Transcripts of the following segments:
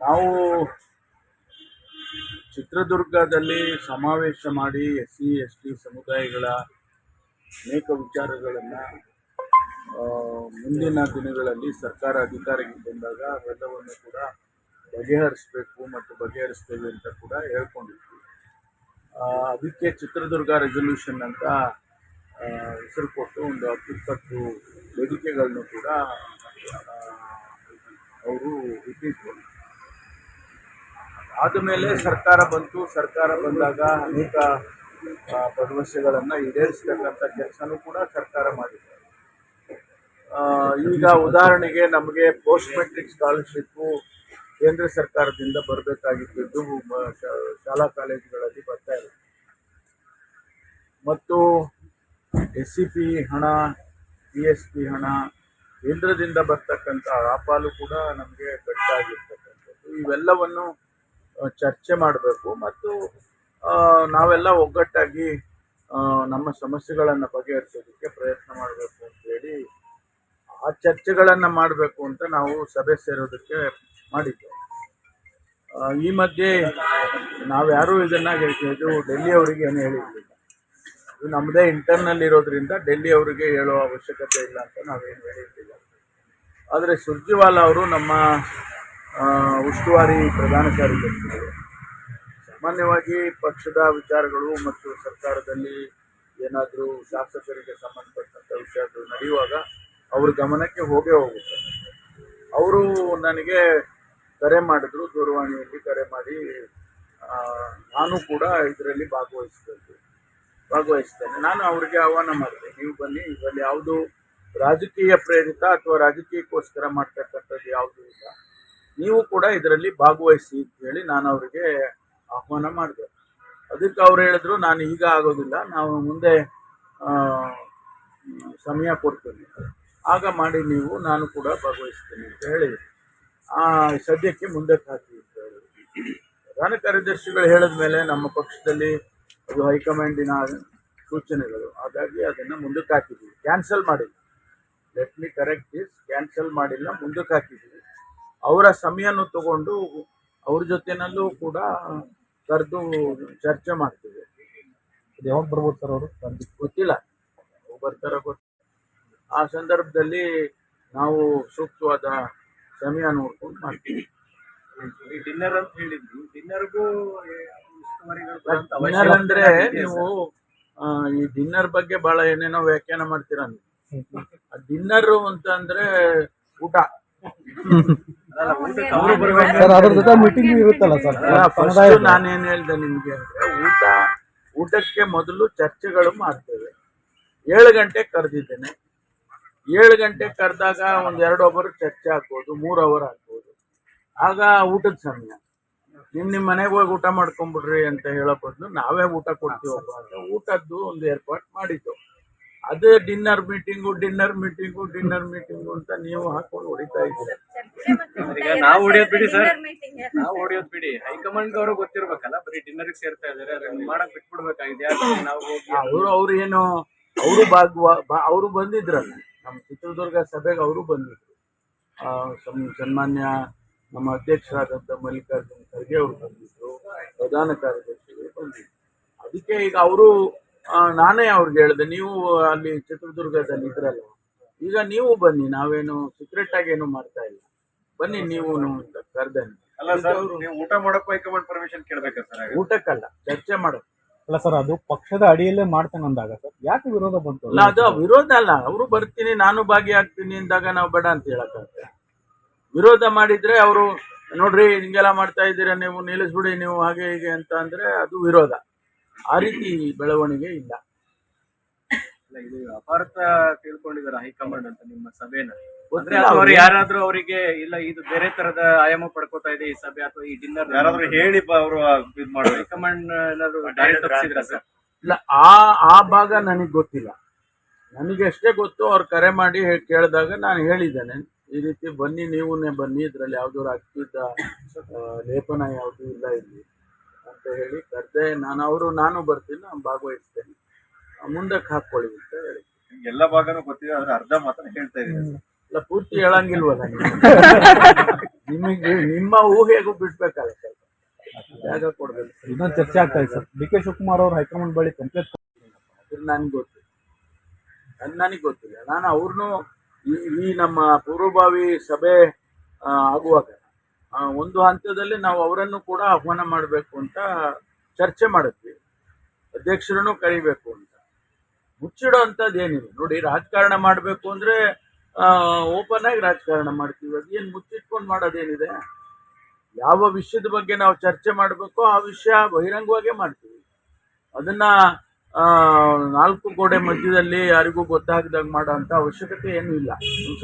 ನಾವು ಚಿತ್ರದುರ್ಗದಲ್ಲಿ ಸಮಾವೇಶ ಮಾಡಿ ಎಸ್ ಸಿ ಎಸ್ ಟಿ ಸಮುದಾಯಗಳ ಅನೇಕ ವಿಚಾರಗಳನ್ನು ಮುಂದಿನ ದಿನಗಳಲ್ಲಿ ಸರ್ಕಾರ ಅಧಿಕಾರಕ್ಕೆ ಬಂದಾಗ ಅವೆಲ್ಲವನ್ನು ಕೂಡ ಬಗೆಹರಿಸಬೇಕು ಮತ್ತು ಬಗೆಹರಿಸ್ತೇವೆ ಅಂತ ಕೂಡ ಹೇಳ್ಕೊಂಡಿದ್ವಿ. ಅದಕ್ಕೆ ಚಿತ್ರದುರ್ಗ ರೆಸೊಲ್ಯೂಷನ್ ಅಂತ ಹೆಸರು ಕೊಟ್ಟು ಒಂದು ಹತ್ತಿಪ್ಪತ್ತು ವೇದಿಕೆಗಳನ್ನು ಕೂಡ ಅವರು ಇಟ್ಟಿದ್ರು. ಆದಮೇಲೆ ಸರ್ಕಾರ ಬಂತು. ಸರ್ಕಾರ ಬಂದಾಗ ಅನೇಕ ಭರವಸೆಗಳನ್ನು ಈಡೇರಿಸ್ತಕ್ಕಂಥ ಕೆಲಸನೂ ಕೂಡ ಸರ್ಕಾರ ಮಾಡಿದೆ. ಈಗ ಉದಾಹರಣೆಗೆ ನಮಗೆ ಪೋಸ್ಟ್ ಮೆಟ್ರಿಕ್ ಸ್ಕಾಲರ್ಶಿಪ್ಪು ಕೇಂದ್ರ ಸರ್ಕಾರದಿಂದ ಬರಬೇಕಾಗಿದ್ದು ಶಾಲಾ ಕಾಲೇಜುಗಳಲ್ಲಿ ಬರ್ತಾ ಇದೆ. ಮತ್ತು ಎಸ್ ಸಿ ಪಿ ಹಣ ಪಿ ಎಸ್ ಪಿ ಹಣ, ಕೇಂದ್ರದಿಂದ ಬರ್ತಕ್ಕಂಥ ಆ ಪಾಲು ಕೂಡ ನಮಗೆ ಕಟ್ಟಾಗಿರ್ತಕ್ಕಂಥದ್ದು ಇವೆಲ್ಲವನ್ನು ಚರ್ಚೆ ಮಾಡಬೇಕು ಮತ್ತು ನಾವೆಲ್ಲ ಒಗ್ಗಟ್ಟಾಗಿ ನಮ್ಮ ಸಮಸ್ಯೆಗಳನ್ನು ಬಗೆಹರಿಸೋದಕ್ಕೆ ಪ್ರಯತ್ನ ಮಾಡಬೇಕು ಅಂತೇಳಿ ಆ ಚರ್ಚೆಗಳನ್ನು ಮಾಡಬೇಕು ಅಂತ ನಾವು ಸಭೆ ಸೇರೋದಕ್ಕೆ ಮಾಡಿದ್ದೇವೆ. ಈ ಮಧ್ಯೆ ನಾವ್ಯಾರೂ ಇದನ್ನು ಇದು ಡೆಲ್ಲಿ ಅವರಿಗೆ ಏನು ಹೇಳಿರಲಿಲ್ಲ. ಇದು ನಮ್ಮದೇ ಇಂಟರ್ನಲ್ ಇರೋದ್ರಿಂದ ಡೆಲ್ಲಿ ಅವರಿಗೆ ಹೇಳೋ ಅವಶ್ಯಕತೆ ಇಲ್ಲ ಅಂತ ನಾವೇನು ಹೇಳಿರಲಿಲ್ಲ. ಆದರೆ ಸುರ್ಜಿವಾಲ ಅವರು ನಮ್ಮ ಉಸ್ತುವಾರಿ ಪ್ರಧಾನ ಕಾರ್ಯದರ್ಶಿಗಳು. ಸಾಮಾನ್ಯವಾಗಿ ಪಕ್ಷದ ವಿಚಾರಗಳು ಮತ್ತು ಸರ್ಕಾರದಲ್ಲಿ ಏನಾದರೂ ಶಾಸಕರಿಗೆ ಸಂಬಂಧಪಟ್ಟಂಥ ವಿಷಯಗಳು ನಡೆಯುವಾಗ ಅವ್ರ ಗಮನಕ್ಕೆ ಹೋಗೇ ಹೋಗುತ್ತೆ. ಅವರು ನನಗೆ ಕರೆ ಮಾಡಿದ್ರು, ದೂರವಾಣಿಯಲ್ಲಿ ಕರೆ ಮಾಡಿ ನಾನು ಕೂಡ ಇದರಲ್ಲಿ ಭಾಗವಹಿಸಬೇಕು. ಭಾಗವಹಿಸ್ತೇನೆ. ನಾನು ಅವರಿಗೆ ಆಹ್ವಾನ ಮಾಡಿದೆ, ನೀವು ಬನ್ನಿ, ಇದರಲ್ಲಿ ಯಾವುದು ರಾಜಕೀಯ ಪ್ರೇರಿತ ಅಥವಾ ರಾಜಕೀಯಕ್ಕೋಸ್ಕರ ಮಾಡ್ತಕ್ಕಂಥದ್ದು ಯಾವುದೂ ಇಲ್ಲ. ನೀವು ಕೂಡ ಇದರಲ್ಲಿ ಭಾಗವಹಿಸಿ ಅಂತ ಹೇಳಿ ನಾನು ಅವರಿಗೆ ಆಹ್ವಾನ ಮಾಡಿದೆ. ಅದಕ್ಕೆ ಅವ್ರು ಹೇಳಿದ್ರು ನಾನು ಈಗ ಆಗೋದಿಲ್ಲ ನಾವು ಮುಂದೆ ಸಮಯ ಕೊಡ್ತೇನೆ. ಆಗ ಮಾಡಿ ನೀವು ನಾನು ಕೂಡ ಭಾಗವಹಿಸ್ತೇನೆ ಅಂತ ಹೇಳಿ ಆ, ಸದ್ಯಕ್ಕೆ ಮುಂದಕ್ಕೆ ಹಾಕಿ ಅಂತ ಹೇಳಿ. ಪ್ರಧಾನ ಕಾರ್ಯದರ್ಶಿಗಳು ಹೇಳಿದ ಮೇಲೆ ನಮ್ಮ ಪಕ್ಷದಲ್ಲಿ ಅದು ಹೈಕಮಾಂಡಿನ ಸೂಚನೆಗಳು. ಹಾಗಾಗಿ ಅದನ್ನು ಮುಂದಕ್ಕೆ ಹಾಕಿದ್ದೀವಿ. ಕ್ಯಾನ್ಸಲ್ ಮಾಡಿಲ್ಲ. Let me correct this cancel ಮಾಡಿಲ್ಲ ಮುಂದಕ್ಕೆ ಹಾಕಿದ್ದೀವಿ. ಅವರ ಸಮಯವನ್ನು ತಗೊಂಡು ಅವ್ರ ಜೊತೆನಲ್ಲೂ ಕೂಡ ಕರೆದು ಚರ್ಚೆ ಮಾಡ್ತೀವಿ. ಇದು ಯಾವಾಗ ಬರ್ಬೋದು ಸರ್ ಅವರು? ಗೊತ್ತಿಲ್ಲ. ಬರ್ತಾರ ಗೊತ್ತಿಲ್ಲ ಆ ಸಂದರ್ಭದಲ್ಲಿ ನಾವು ಸೂಕ್ತವಾದ ಸಮಯ ನೋಡ್ಕೊಂಡು ಮಾಡ್ತೀವಿ. ಡಿನ್ನರ್ ಅಂತ ಹೇಳಿದ್ವಿ. ಡಿನ್ನರ್ಗೂ ಡಿನ್ನರ್ ಅಂದ್ರೆ ನೀವು ಈ ಡಿನ್ನರ್ ಬಗ್ಗೆ ಬಹಳ ಏನೇನೋ ವ್ಯಾಖ್ಯಾನ ಮಾಡ್ತೀರ ನೀವು. ಡಿನ್ನರ್ ಅಂತ ಅಂದ್ರೆ ಊಟ. ಸರ್ ಅದ್ರ ಜೊತೆ ಮೀಟಿಂಗ್ ಇರುತ್ತಲ್ಲ ಸರ್? ನಾನೇನ್ ಹೇಳ್ದೆ ನಿಮ್ಗೆ ಅಂದ್ರೆ ಊಟ ಊಟಕ್ಕೆ ಮೊದಲು ಚರ್ಚೆಗಳು ಮಾಡ್ತೇವೆ. ಏಳು ಗಂಟೆ ಕರೆದಿದ್ದೇನೆ. ಏಳು ಗಂಟೆ ಕರೆದಾಗ ಒಂದ್ ಎರಡು ಅವರ್ ಚರ್ಚೆ ಹಾಕ್ಬೋದು ಮೂರು ಅವರ್ ಹಾಕ್ಬೋದು ಆಗ ಊಟದ ಸಮಯ. ನಿಮ್ ನಿಮ್ ಮನೆಗೆ ಹೋಗಿ ಊಟ ಮಾಡ್ಕೊಂಬಿಡ್ರಿ ಅಂತ ಹೇಳೋ ಬದಲು ನಾವೇ ಊಟ ಕೊಡ್ತೀವಪ್ಪ ಅಂತ ಊಟದ್ದು ಒಂದು ಏರ್ಪಾಟ್ ಮಾಡಿದ್ದು. ಅದೇ dinner meeting dinner meeting dinner meeting ಅಂತ ನೀವು ಹಾಕೊಂಡು ಹೊಡಿತಾ ಇದ್ದೀರಿ. ಈಗ ನಾವು ಹೊಡಿಯೋದ್ ಬಿಡಿ ಸರ್. ನಾವು ಹೊಡಿಯೋದ್ ಬಿಡಿ. ಹೈಕಮಾಂಡ್ ಅವರು ಗೊತ್ತಿರ್ಬೇಕಲ್ಲ ಬರೀ ಡಿನ್ನರ್ ಸೇರ್ತಾ ಇದಾರೆ ಅದನ್ನ ಮಾಡಕ್ ಬಿಟ್ಬಿಡ್ಬೇಕಾಗಿದೆ. ಯಾಕಂದ್ರೆ ನಾವು ಹೋಗಿ ಅವರು ಅವ್ರು ಏನು ಅವರು ಭಾಗವ ಅವರು ಬಂದಿದ್ರಲ್ಲ. ನಮ್ಮ ಚಿತ್ರದುರ್ಗ ಸಭೆಗೆ ಅವರು ಬಂದಿದ್ರು. ಸನ್ಮಾನ್ಯ ನಮ್ಮ ಅಧ್ಯಕ್ಷರಾದಂತ ಮಲ್ಲಿಕಾರ್ಜುನ ಖರ್ಗೆ ಅವರು ಬಂದಿದ್ರು ಪ್ರಧಾನ ಕಾರ್ಯದರ್ಶಿಗಳು ಬಂದಿದ್ರು. ಅದಕ್ಕೆ ಈಗ ಅವರು ನಾನೇ ಅವ್ರಿಗೆ ಹೇಳಿದೆ ನೀವು ಅಲ್ಲಿ ಚಿತ್ರದುರ್ಗದಲ್ಲಿ ಇದ್ರಲ್ಲ ಈಗ ನೀವು ಬನ್ನಿ ನಾವೇನು ಸೀಕ್ರೆಟ್ ಆಗಿ ಏನು ಮಾಡ್ತಾ ಇಲ್ಲ. ಬನ್ನಿ ನೀವು ಅಂತ ಕರೆದೆ ಅಲ್ಲ ಸರ್ ನೀವು ಊಟ ಮಾಡಕ್ಕೂ ಹೈಕಮಾಂಡ್ ಪರ್ಮಿಷನ್ ಕೇಳ್ಬೇಕಾ ಸರ್ ಊಟಕ್ಕಲ್ಲ ಚರ್ಚೆ ಮಾಡೋದು. ಅಲ್ಲ ಸರ್ ಅದು ಪಕ್ಷದ ಅಡಿಯಲ್ಲೇ ಮಾಡ್ತೇನೆ ಅಂದಾಗ ಸರ್ ಯಾಕೆ ವಿರೋಧ ಬಂತು? ಅಲ್ಲ ಅದು ವಿರೋಧ ಅಲ್ಲ ಅವರು ಬರ್ತೀನಿ ನಾನು ಭಾಗಿಯಾಗ್ತೀನಿ ಅಂದಾಗ ನಾವು ಬೇಡ ಅಂತ ಹೇಳಕ್ಕಾಗತ್ತೆ. ವಿರೋಧ ಮಾಡಿದ್ರೆ ಅವರು ನೋಡ್ರಿ ಹಿಂಗೆಲ್ಲ ಮಾಡ್ತಾ ಇದ್ದೀರಾ ನೀವು ನಿಲ್ಲಿಸ್ಬಿಡಿ ನೀವು ಹಾಗೆ ಹೀಗೆ ಅಂತ ಅಂದ್ರೆ ಅದು ವಿರೋಧ. ಆ ರೀತಿ ಬೆಳವಣಿಗೆ ಇಲ್ಲ. ಇಲ್ಲ, ಇದು ಅಪಾರ್ಥ ತಿಳ್ಕೊಂಡಿದ್ದಾರೆ ಹೈಕಮಾಂಡ್ ಅಂತ ನಿಮ್ಮ ಸಭೆನ. ಅಂದ್ರೆ ಗೊತ್ತಿಲ್ಲ ಅವ್ರು ಅವ್ರಿಗೆ. ಯಾರಾದ್ರೂ ಅವರಿಗೆ ಇಲ್ಲ ಇದು ಬೇರೆ ತರದ ಆಯಾಮ ಪಡ್ಕೋತಾ ಇದೆ ಈ ಸಭೆ ಅಥವಾ ಈ ಡಿನ್ನರ್ ಯಾರಾದ್ರೂ ಹೇಳಿ ಅವರು ಇದು ಮಾಡ್ಬೇಕು. ಹೈಕಮಾಂಡ್ ಏನಾದ್ರು ಡೈರೆಕ್ಟ್ ತಪ್ಪಿಸಿದ್ರ ಸರ್? ಇಲ್ಲ ಆ ಆ ಭಾಗ ನನಗೆ ಗೊತ್ತಿಲ್ಲ. ನನಗೆ ಎಷ್ಟೇ ಗೊತ್ತು ಅವ್ರು ಕರೆ ಮಾಡಿ ಕೇಳಿದಾಗ ನಾನು ಹೇಳಿದ್ದೇನೆ. ಈ ರೀತಿ ಬನ್ನಿ ನೀವುನೇ ಬನ್ನಿ ಇದರಲ್ಲಿ ಯಾವುದೋ ರಾಜಕೀಯದ ಆ, ಲೇಪನ ಯಾವುದು ಇಲ್ಲ ಇಲ್ಲಿ ಅಂತ ಹೇಳಿ ಕರೆದೆ ನಾನು ಅವರು ನಾನು ಬರ್ತೀನಿ ನಾನು ಭಾಗವಹಿಸ್ತೇನೆ. ಆ, ಮುಂದಕ್ಕೆ ಹಾಕ್ಕೊಳ್ಳಿ ಅಂತ ಹೇಳಿ ಎಲ್ಲ ಭಾಗನೂ ಗೊತ್ತಿದೆ ಆದ್ರೆ ಅರ್ಧ ಮಾತ್ರ ಹೇಳ್ತಾ ಇದೀನಿ ಇಲ್ಲ ಪೂರ್ತಿ ಹೇಳಂಗಿಲ್ವಲ್ಲ ನಿಮಗೆ ನಿಮ್ಮ ಊಹೆಗೂ ಬಿಡ್ಬೇಕಲ್ಲ ಸ್ವಲ್ಪ ಜಾಗ ಕೊಡ್ಬೇಕು. ಇದನ್ನ ಚರ್ಚೆ ಆಗ್ತಾ ಇದೆ ಸರ್. ಡಿ ಕೆ ಶಿವಕುಮಾರ್ ಅವರು ಹೈಕಮಾಂಡ್ ಬಳಿ ಕಂಪ್ಲೇಂಟ್ ಅದ್ರ ನನ್ಗೆ ಗೊತ್ತಿಲ್ಲ ಅದು ನನಗೆ ಗೊತ್ತಿಲ್ಲ. ನಾನು ಅವ್ರನ್ನೂ ಈ ಈ ನಮ್ಮ ಪೂರ್ವಭಾವಿ ಸಭೆ ಆಗುವಾಗ ಒಂದು ಹಂತದಲ್ಲಿ ನಾವು ಅವರನ್ನು ಕೂಡ ಆಹ್ವಾನ ಮಾಡಬೇಕು ಅಂತ ಚರ್ಚೆ ಮಾಡಿದ್ವಿ. ಅಧ್ಯಕ್ಷರನ್ನು ಕರಿಬೇಕು ಅಂತ. ಮುಚ್ಚಿಡೋ ಅಂಥದ್ದು ಏನಿಲ್ಲ ನೋಡಿ ರಾಜಕಾರಣ ಮಾಡಬೇಕು ಅಂದರೆ ಓಪನ್ ಆಗಿ ರಾಜಕಾರಣ ಮಾಡ್ತೀವಿ. ಅದೇನು ಮುಚ್ಚಿಟ್ಕೊಂಡು ಮಾಡೋದೇನಿದೆ? ಯಾವ ವಿಷಯದ ಬಗ್ಗೆ ನಾವು ಚರ್ಚೆ ಮಾಡಬೇಕೋ ಆ ವಿಷಯ ಬಹಿರಂಗವಾಗೇ ಮಾಡ್ತೀವಿ. ಅದನ್ನ ನಾಲ್ಕು ಗೋಡೆ ಮಧ್ಯದಲ್ಲಿ ಯಾರಿಗೂ ಗೊತ್ತಾಗದಾಗ ಮಾಡೋ ಅಂತ ಅವಶ್ಯಕತೆ ಏನು ಇಲ್ಲ.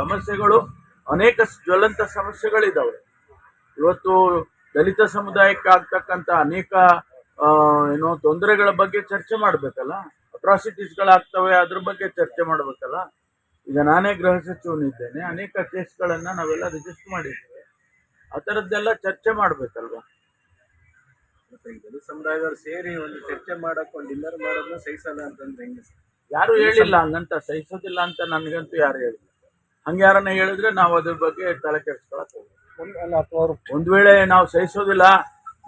ಸಮಸ್ಯೆಗಳು ಅನೇಕ ಜ್ವಲಂತ ಸಮಸ್ಯೆಗಳಿದ್ದಾವೆ ಇವತ್ತು ದಲಿತ ಸಮುದಾಯಕ್ಕೆ ಆಗ್ತಕ್ಕಂಥ ಅನೇಕ ಏನೋ ತೊಂದರೆಗಳ ಬಗ್ಗೆ ಚರ್ಚೆ ಮಾಡಬೇಕಲ್ಲ? ಅಟ್ರಾಸಿಟೀಸ್ಗಳಾಗ್ತವೆ, ಅದ್ರ ಬಗ್ಗೆ ಚರ್ಚೆ ಮಾಡಬೇಕಲ್ಲ? ಈಗ ನಾನೇ ಗೃಹ ಸಚಿವನಿದ್ದೇನೆ ಅನೇಕ ಕೇಸ್ಗಳನ್ನು ನಾವೆಲ್ಲ ರಿಜಿಸ್ಟರ್ ಮಾಡಿದ್ದೇವೆ. ಆ ಥರದ್ದೆಲ್ಲ ಚರ್ಚೆ ಮಾಡಬೇಕಲ್ವಾ? ಸಮುದಾಯದವರು ಸೇರಿ ಒಂದು ಚರ್ಚೆ ಮಾಡಕ್ಕೆ ಒಂದು ಡಿನ್ನರ್ ಮಾಡೋದನ್ನ ಸಹಿಸಲ್ಲ ಅಂತಂದ್ರೆ ಹೆಂಗೆ ಯಾರು ಹೇಳಿಲ್ಲ ಹಂಗಂತ ಸಹಿಸೋದಿಲ್ಲ ಅಂತ ನನಗಂತೂ ಯಾರು ಹೇಳಿಲ್ಲ. ಹಂಗೆ ಯಾರನ್ನ ಹೇಳಿದ್ರೆ ನಾವು ಅದ್ರ ಬಗ್ಗೆ ತಲೆ ಕೆಡಿಸ್ಕೊಳಕ್ ಹೋಗ್ಬೇಕು ಒಂದು ವೇಳೆ ನಾವು ಸಹಿಸೋದಿಲ್ಲ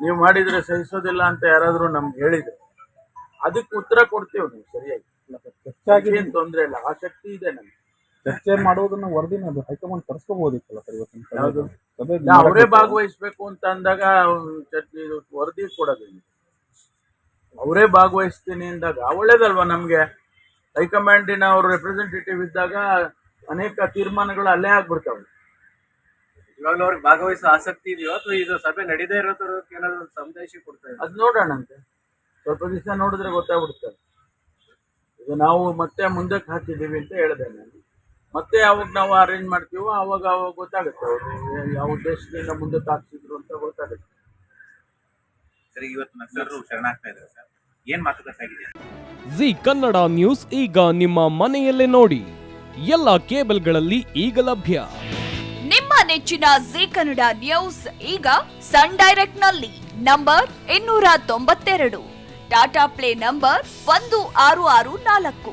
ನೀವು ಮಾಡಿದ್ರೆ ಸಹಿಸೋದಿಲ್ಲ ಅಂತ ಯಾರಾದ್ರೂ ನಮ್ಗೆ ಹೇಳಿದ್ರೆ ಅದಕ್ಕೆ ಉತ್ತರ ಕೊಡ್ತೀವಿ ನೀವು ಸರಿಯಾಗಿ. ಚರ್ಚೆ ಆಗಿ ಏನ್ ತೊಂದ್ರೆ ಇಲ್ಲ ಆಸಕ್ತಿ ಶಕ್ತಿ ಇದೆ ನಮ್ಗೆ. ಚರ್ಚೆ ಮಾಡೋದನ್ನ ವರದಿನ ಅದು. ಹೈಕಮಾಂಡ್ ತರಿಸ್ಕೋಬಹುದಿತ್ತಲ್ಲ ಸರ್ ಇವತ್ತಿನ ಅವರೇ ಭಾಗವಹಿಸಬೇಕು ಅಂತ ಅಂದಾಗ ಚರ್ಚೆ ವರದಿ ಕೊಡೋದಿಲ್ಲ. ಅವರೇ ಭಾಗವಹಿಸ್ತೀನಿ ಅಂದಾಗ ಒಳ್ಳೇದಲ್ವಾ ನಮ್ಗೆ? ಹೈಕಮಾಂಡಿನ ಅವ್ರ ರೆಪ್ರೆಸೆಂಟೇಟಿವ್ ಇದ್ದಾಗ ಅನೇಕ ತೀರ್ಮಾನಗಳು ಅಲ್ಲೇ ಆಗ್ಬಿಡ್ತಾವೆ. ಇವಾಗಲೂ ಅವ್ರಿಗೆ ಭಾಗವಹಿಸೋ ಆಸಕ್ತಿ ಇದೆಯೋ ಅಥವಾ ಇದು ಸಭೆ ನಡೀದೇ ಇರೋದ್ರ ಏನಾದ್ರು ಸಂದೇಶ ಕೊಡ್ತಾರೆ ಅದು ನೋಡೋಣ ನೋಡೋಣಂತೆ ಸ್ವಲ್ಪ ದಿವಸ ನೋಡಿದ್ರೆ ಗೊತ್ತಾಗ್ಬಿಡ್ತಾರೆ ಇದು ನಾವು ಮತ್ತೆ ಮುಂದಕ್ಕೆ ಹಾಕಿದ್ದೀವಿ ಅಂತ ಹೇಳಿದೆ ನಾನು. ಮತ್ತೆ ಅವಾಗ ನಾವು ಅರೇಂಜ್ ಮಾಡ್ತೀವೋ ಅವಾಗ ಅವಾಗ ಗೊತ್ತಾಗುತ್ತೆ ಅವರು ಯಾವ ಉದ್ದೇಶದಿಂದ ಮುಂದೆ ತಾಕ್ಸಿದ್ರು ಅಂತ ಗೊತ್ತಾಗುತ್ತೆ. ಸರಿ ಇವತ್ತು ನಕ್ಸಲರು ಶರಣಾಗ್ತಾ ಇದ್ದಾರೆ ಸರ್. ಏನ್ ಮಾತುಕತೆ ಆಗಿದೆ ಜಿ ಕನ್ನಡ ನ್ಯೂಸ್ ಈಗ ನಿಮ್ಮ ಮನೆಯಲ್ಲೇ ನೋಡಿ. ಎಲ್ಲ ಕೇಬಲ್ಗಳಲ್ಲಿ ಈಗ ಲಭ್ಯ. ನಿಮ್ಮ ನೆಚ್ಚಿನ ಜಿ ಕನ್ನಡ ನ್ಯೂಸ್ ಈಗ ಸನ್ ಡೈರೆಕ್ಟ್ನಲ್ಲಿ ನಂಬರ್ ಇನ್ನೂರ ತೊಂಬತ್ತೆರಡು. ಟಾಟಾ ಪ್ಲೇ ನಂಬರ್ ಒಂದು ಆರು ಆರು ನಾಲ್ಕು.